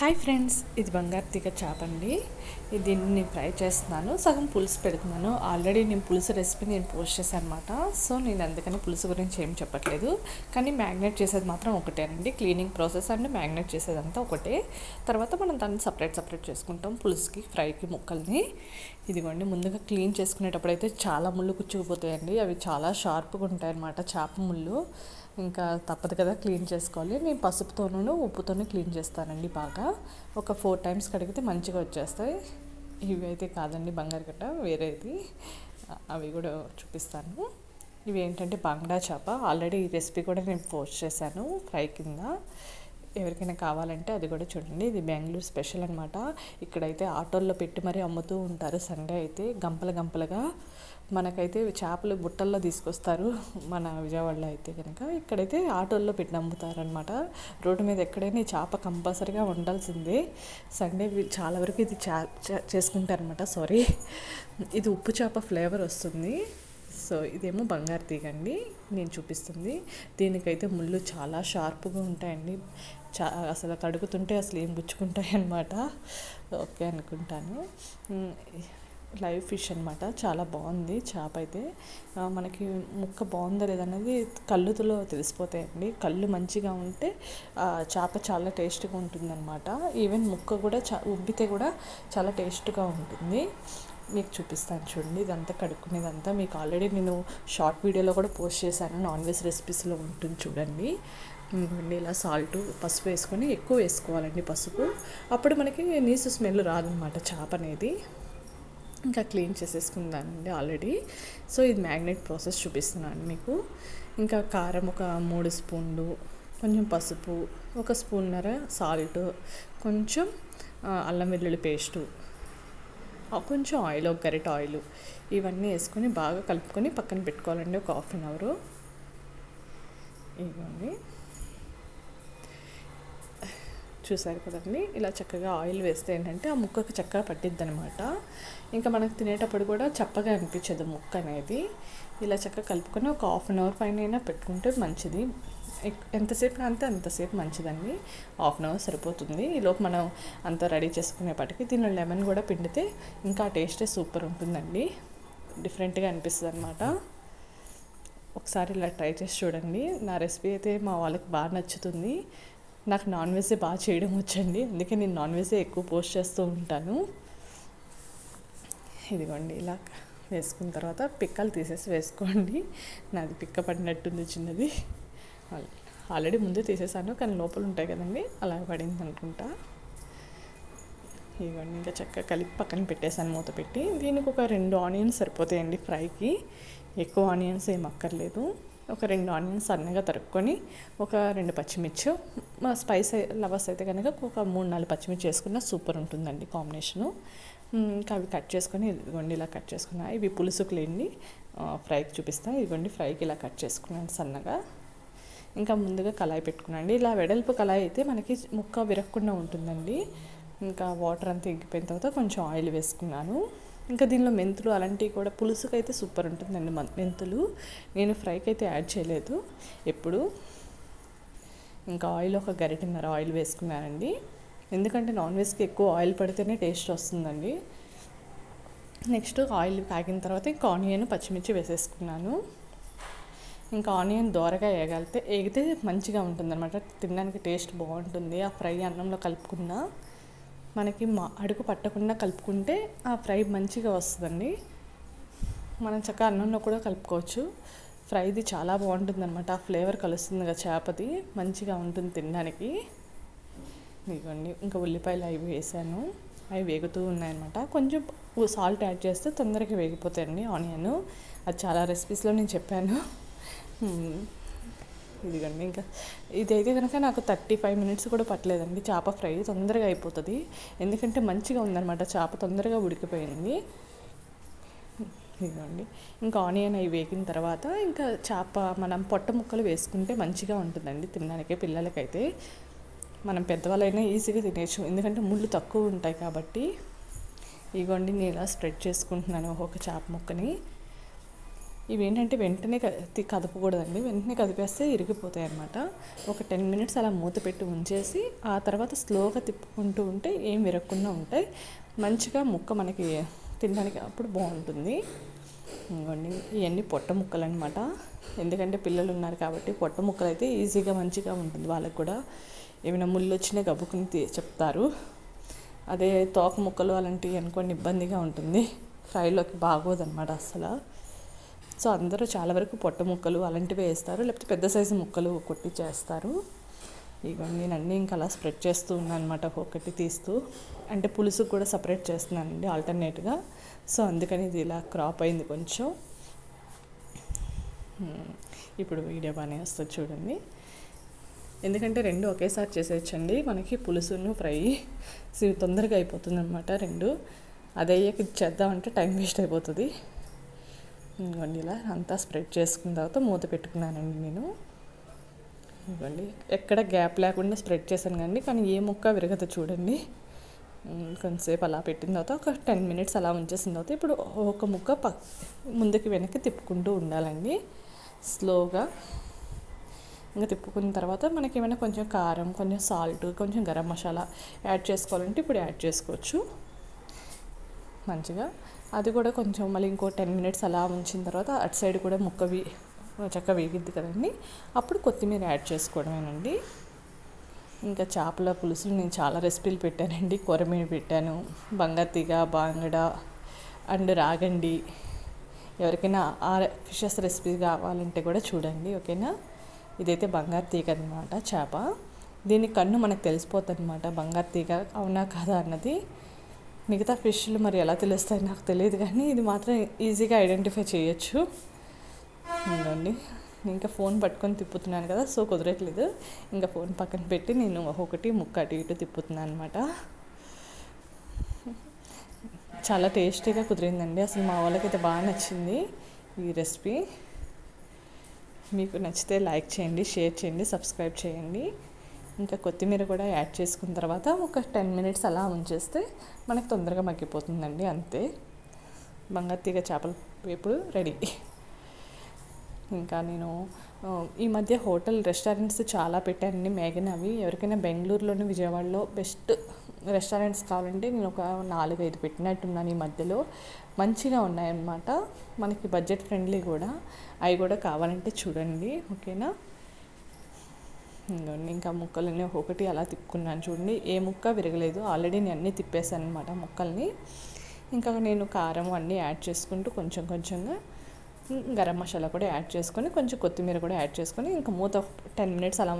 Hi friends ఇది బంగారు తీగ చేప అండి. దీన్ని నేను ఫ్రై చేస్తున్నాను. సగం పులుసు పెడుతున్నాను. ఆల్రెడీ నేను పులుసు రెసిపీ నేను పోస్ట్ చేశాను అనమాట సో నేను అందుకని పులుసు గురించి ఏం చెప్పట్లేదు. కానీ మ్యాగ్నేట్ చేసేది మాత్రం ఒకటేనండి. క్లీనింగ్ ప్రాసెస్ అండ్ మ్యాగ్నేట్ చేసేదంతా ఒకటే. తర్వాత మనం దాన్ని సపరేట్ సపరేట్ చేసుకుంటాం పులుసుకి ఫ్రైకి ముక్కల్ని. ఇదిగోండి ముందుగా క్లీన్ చేసుకునేటప్పుడు అయితే చాలా ముళ్ళు కుచ్చుకుపోతాయండి. అవి చాలా షార్ప్గా ఉంటాయన్నమాట చేప ముళ్ళు. ఇంకా తప్పదు కదా క్లీన్ చేసుకోవాలి. నేను పసుపుతోనూ ఉప్పుతోనే క్లీన్ చేస్తానండి బాగా. ఒక ఫోర్ టైమ్స్ కడిగితే మంచిగా వచ్చేస్తాయి. ఇవి అయితే కాదండి బంగారు గట్ట వేరేది. అవి కూడా చూపిస్తాను. ఇవి ఏంటంటే బంగ్డా చేప. ఆల్రెడీ ఈ రెసిపీ కూడా నేను పోస్ట్ చేశాను ఫ్రై కింద. ఎవరికైనా కావాలంటే అది కూడా చూడండి. ఇది బెంగళూరు స్పెషల్ అనమాట ఇక్కడైతే ఆటోల్లో పెట్టి మరీ అమ్ముతూ ఉంటారు. సండే అయితే గంపల గంపలుగా మనకైతే చేపలు బుట్టల్లో తీసుకొస్తారు. మన విజయవాడలో అయితే కనుక ఇక్కడైతే ఆటోల్లో పెట్టి అమ్ముతారనమాట రోడ్డు మీద ఎక్కడైనా చేప కంపల్సరీగా ఉండాల్సిందే. సండే చాలా వరకు ఇది చా చేసుకుంటారనమాట సారీ. ఇది ఉప్పు చేప ఫ్లేవర్ వస్తుంది. సో ఇదేమో బంగారు తీగండి. నేను చూపిస్తుంది. దీనికైతే ముళ్ళు చాలా షార్ప్గా ఉంటాయండి. చా అసలు కడుగుతుంటే అసలు ఏం గుచ్చుకుంటాయి అనమాట ఓకే అనుకుంటాను. లైవ్ ఫిష్ అనమాట చాలా బాగుంది చేప అయితే. మనకి ముక్క బాగుందా లేదనేది కళ్ళుతో తెలిసిపోతాయండి. కళ్ళు మంచిగా ఉంటే చేప చాలా టేస్ట్గా ఉంటుందన్నమాట. ఈవెన్ ముక్క కూడా చా ఉబ్బితే కూడా చాలా టేస్ట్గా ఉంటుంది. మీకు చూపిస్తాను చూడండి. ఇదంతా కడుక్కునేదంతా. మీకు ఆల్రెడీ నేను షార్ట్ వీడియోలో కూడా పోస్ట్ చేశాను. నాన్ వెజ్ రెసిపీస్లో ఉంటుంది చూడండి. ఇలా సాల్ట్ పసుపు వేసుకొని ఎక్కువ వేసుకోవాలండి పసుపు. అప్పుడు మనకి నీసు స్మెల్ రాదనమాట చేప అనేది. ఇంకా క్లీన్ చేసేసుకుందానండి ఆల్రెడీ. సో ఇది మ్యాగ్నెట్ ప్రాసెస్ చూపిస్తున్నాను మీకు. ఇంకా కారం ఒక మూడు స్పూన్లు కొంచెం పసుపు ఒక స్పూన్నర సాల్ట్ కొంచెం అల్లం వెల్లుల్లి పేస్టు కొంచెం ఆయిల్ ఒక గరిట ఆయిల్ ఇవన్నీ వేసుకొని బాగా కలుపుకొని పక్కన పెట్టుకోవాలండి ఒక హాఫ్ అన్ అవరు. ఇవ్వండి చూసారు కదండి. ఇలా చక్కగా ఆయిల్ వేస్తే ఏంటంటే ఆ ముక్కకు చక్కగా పట్టిద్ది అనమాట ఇంకా మనకు తినేటప్పుడు కూడా చప్పగా అనిపించదు ముక్క అనేది. ఇలా చక్కగా కలుపుకొని ఒక హాఫ్ అన్ అవర్ పైన అయినా పెట్టుకుంటే మంచిది. ఎంతసేపు అంతే అంతసేపు మంచిదండి. హాఫ్ అన్ అవర్ సరిపోతుంది. ఈలోపు మనం అంతా రెడీ చేసుకునేపాటికి దీనిలో లెమన్ కూడా పిండితే ఇంకా టేస్టే సూపర్ ఉంటుందండి. డిఫరెంట్గా అనిపిస్తుంది అనమాట ఒకసారి ఇలా ట్రై చేసి చూడండి. నా రెసిపీ అయితే మా వాళ్ళకి బాగా నచ్చుతుంది. నాకు నాన్ వెజే బాగా చేయడం వచ్చండి. అందుకే నేను నాన్ వెజే ఎక్కువ పోస్ట్ చేస్తూ ఉంటాను. ఇదిగోండి ఇలా వేసుకున్న తర్వాత పిక్కలు తీసేసి వేసుకోండి. నాది పిక్క పడినట్టుంది చిన్నది. ఆల్రెడీ ముందే తీసేసాను కానీ లోపల ఉంటాయి కదండి అలా పడింది అనుకుంటా. ఇవన్నీ ఇంకా చక్కగా కలిపి పక్కన పెట్టేసాను మూత పెట్టి. దీనికి ఒక రెండు ఆనియన్స్ సరిపోతాయండి ఫ్రైకి. ఎక్కువ ఆనియన్స్ ఏం అక్కర్లేదు. ఒక రెండు ఆనియన్స్ సన్నగా తరుక్కొని ఒక రెండు పచ్చిమిర్చి స్పైస్ లవర్స్ అయితే కనుక ఒక మూడు నాలుగు పచ్చిమిర్చి వేసుకున్న సూపర్ ఉంటుందండి కాంబినేషను. ఇంకా అవి కట్ చేసుకొని ఇదిగోండి ఇలా కట్ చేసుకున్నా. ఇవి పులుసుకులేండి ఫ్రైకి చూపిస్తాను ఇదిగోండి ఫ్రైకి ఇలా కట్ చేసుకున్నాను సన్నగా. ఇంకా ముందుగా కళాయి పెట్టుకున్నాండి. ఇలా వెడల్పు కళాయి అయితే మనకి ముక్క విరగకుండా ఉంటుందండి. ఇంకా వాటర్ అంతా ఎగ్గిపోయిన తర్వాత కొంచెం ఆయిల్ వేసుకున్నాను. ఇంకా దీనిలో మెంతులు అలాంటివి కూడా పులుసుకి అయితే సూపర్ ఉంటుందండి మెంతులు. నేను ఫ్రైకి అయితే యాడ్ చేయలేదు. ఎప్పుడు ఇంకా ఆయిల్ ఒక గరిటన్నర ఆయిల్ వేసుకున్నానండి. ఎందుకంటే నాన్ వెజ్కి ఎక్కువ ఆయిల్ పడితేనే టేస్ట్ వస్తుందండి. నెక్స్ట్ ఆయిల్ కాగిన తర్వాత ఇంకా ఆనియన్ పచ్చిమిర్చి వేసేసుకున్నాను. ఇంకా ఆనియన్ దోరగా వేయగలితే వేగితే మంచిగా ఉంటుందన్నమాట. తినడానికి టేస్ట్ బాగుంటుంది. ఆ ఫ్రై అన్నంలో కలుపుకున్న మనకి మా అడుగు పట్టకుండా కలుపుకుంటే ఆ ఫ్రై మంచిగా వస్తుందండి. మనం చక్కగా అన్నంలో కూడా కలుపుకోవచ్చు. ఫ్రైది చాలా బాగుంటుంది అనమాట ఆ ఫ్లేవర్ కలుస్తుంది కదా చేపది. మంచిగా ఉంటుంది తినడానికి. ఇదిగోండి ఇంకా ఉల్లిపాయలు అవి వేసాను. అవి వేగుతూ ఉన్నాయన్నమాట. కొంచెం సాల్ట్ యాడ్ చేస్తే తొందరగా వేగిపోతాయండి ఆనియన్. అది చాలా రెసిపీస్లో నేను చెప్పాను. ఇదిగండి ఇంకా ఇదైతే కనుక నాకు థర్టీ ఫైవ్ మినిట్స్ కూడా పట్టలేదండి. చేప ఫ్రై తొందరగా అయిపోతుంది. ఎందుకంటే మంచిగా ఉందన్నమాట. చేప తొందరగా ఉడికిపోయింది. ఇదిగోండి ఇంకా ఆనియన్ అవి వేగిన తర్వాత ఇంకా చేప మనం పొట్ట ముక్కలు వేసుకుంటే మంచిగా ఉంటుందండి తినడానికి పిల్లలకైతే. మనం పెద్దవాళ్ళైనా ఈజీగా తినేయచ్చు. ఎందుకంటే ముళ్ళు తక్కువ ఉంటాయి కాబట్టి. ఇగోండి నేను ఇలా స్ప్రెడ్ చేసుకుంటున్నాను ఒక్కొక్క చేప ముక్కని. ఇవి ఏంటంటే వెంటనే కది కదపకూడదండి. వెంటనే కదిపేస్తే ఇరిగిపోతాయి అనమాట ఒక టెన్ మినిట్స్ అలా మూత పెట్టి ఉంచేసి ఆ తర్వాత స్లోగా తిప్పుకుంటూ ఉంటే ఏం విరగకుండా ఉంటాయి. మంచిగా ముక్క మనకి తినడానికి అప్పుడు బాగుంటుంది. ఇంకోండి ఇవన్నీ పొట్ట ముక్కలు అనమాట ఎందుకంటే పిల్లలు ఉన్నారు కాబట్టి పొట్ట ముక్కలు అయితే ఈజీగా మంచిగా ఉంటుంది వాళ్ళకి కూడా. ఏమైనా ముళ్ళు వచ్చినా గబ్బుకుని చెప్తారు. అదే తోక ముక్కలు అలాంటివి అనుకోండి ఇబ్బందిగా ఉంటుంది. ఫ్రైలోకి బాగోదన్నమాట అసలు సో అందరూ చాలా వరకు పొట్ట ముక్కలు అలాంటివి వేస్తారు లేకపోతే పెద్ద సైజు ముక్కలు కొట్టి చేస్తారు. ఇక నేను అన్నీ ఇంకా అలా స్ప్రెడ్ చేస్తూ ఉన్నాను అనమాట ఒకటి తీస్తూ. అంటే పులుసు కూడా సపరేట్ చేస్తున్నానండి ఆల్టర్నేట్గా. సో అందుకని ఇది ఇలా క్రాప్ అయింది కొంచెం. ఇప్పుడు వీడియో బాగానే వస్తుంది చూడండి. ఎందుకంటే రెండు ఒకేసారి చేసేయచ్చండి. మనకి పులుసును ఫ్రై తొందరగా అయిపోతుంది అనమాట రెండు. అదయ్యాక ఇది చేద్దామంటే టైం వేస్ట్ అయిపోతుంది. ఇవ్వండి ఇలా అంతా స్ప్రెడ్ చేసుకున్న తర్వాత మూత పెట్టుకున్నానండి నేను. ఇవ్వండి ఎక్కడ గ్యాప్ లేకుండా స్ప్రెడ్ చేశాను కానీ కానీ ఏ ముక్క విరగదు చూడండి. కొంతసేపు అలా పెట్టిన తర్వాత ఒక టెన్ మినిట్స్ అలా ఉంచేసిన తర్వాత ఇప్పుడు ఒక ముక్క ప ముందుకి వెనక్కి తిప్పుకుంటూ ఉండాలండి. స్లోగా ఇంకా తిప్పుకున్న తర్వాత మనకి ఏమైనా కొంచెం కారం కొంచెం సాల్ట్ కొంచెం గరం మసాలా యాడ్ చేసుకోవాలంటే ఇప్పుడు యాడ్ చేసుకోవచ్చు. మంచిగా. అది కూడా కొంచెం మళ్ళీ ఇంకో టెన్ మినిట్స్ అలా ఉంచిన తర్వాత అటు సైడ్ కూడా ముక్క వీ చక్కగా వేగిద్ది కదండి. అప్పుడు కొత్తిమీర యాడ్ చేసుకోవడమేనండి. ఇంకా చేపల పులుసులు నేను చాలా రెసిపీలు పెట్టానండి. కొరమీన పెట్టాను బంగతిగ బాంగడ అండ్ రాగండి. ఎవరికైనా ఆ ఫిషెస్ రెసిపీ కావాలంటే కూడా చూడండి ఓకేనా? ఇదైతే బంగారు తీగ అనమాట చేప. దీని కన్ను మనకు తెలిసిపోతుంది అనమాట బంగారు తీగ అవునా కాదా అన్నది. మిగతా ఫిష్లు మరి ఎలా తెలుస్తాయి నాకు తెలియదు కానీ ఇది మాత్రం ఈజీగా ఐడెంటిఫై చేయొచ్చు. ఉండండి ఇంకా ఫోన్ పట్టుకొని తిప్పుతున్నాను కదా సో కుదరట్లేదు. ఇంకా ఫోన్ పక్కన పెట్టి నేను ఒకటి ముక్క అటు ఇటు తిప్పుతున్నాను అనమాట చాలా టేస్టీగా కుదిరిందండి. అసలు మా వాళ్ళకైతే బాగా నచ్చింది ఈ రెసిపీ. మీకు నచ్చితే లైక్ చేయండి షేర్ చేయండి సబ్స్క్రైబ్ చేయండి. ఇంకా కొత్తిమీర కూడా యాడ్ చేసుకున్న తర్వాత ఒక టెన్ మినిట్స్ అలా ఉంచేస్తే మనకు తొందరగా మగ్గిపోతుందండి అంతే. బంగారు తీగ చేపల వేపుడు రెడీ. ఇంకా నేను ఈ మధ్య హోటల్ రెస్టారెంట్స్ చాలా పెట్టానండి మేఘన అవి. ఎవరికైనా బెంగళూరులోని విజయవాడలో బెస్ట్ రెస్టారెంట్స్ కావాలంటే నేను ఒక నాలుగు ఐదు పెట్టినట్టున్నాను ఈ మధ్యలో. మంచిగా ఉన్నాయన్నమాట. మనకి బడ్జెట్ ఫ్రెండ్లీ కూడా. అవి కూడా కావాలంటే చూడండి ఓకేనా? ఇంకా ముక్కలని ఒక్కొక్కటి అలా తిప్పుకున్నాను చూడండి. ఏ ముక్క విరగలేదు. ఆల్రెడీ నేను అన్నీ తిప్పేశాను అనమాట ముక్కల్ని. ఇంకా నేను కారం అన్నీ యాడ్ చేసుకుంటూ కొంచెం కొంచెంగా గరం మసాలా కూడా యాడ్ చేసుకొని కొంచెం కొత్తిమీర కూడా యాడ్ చేసుకొని ఇంకా మూత టెన్ మినిట్స్ అలా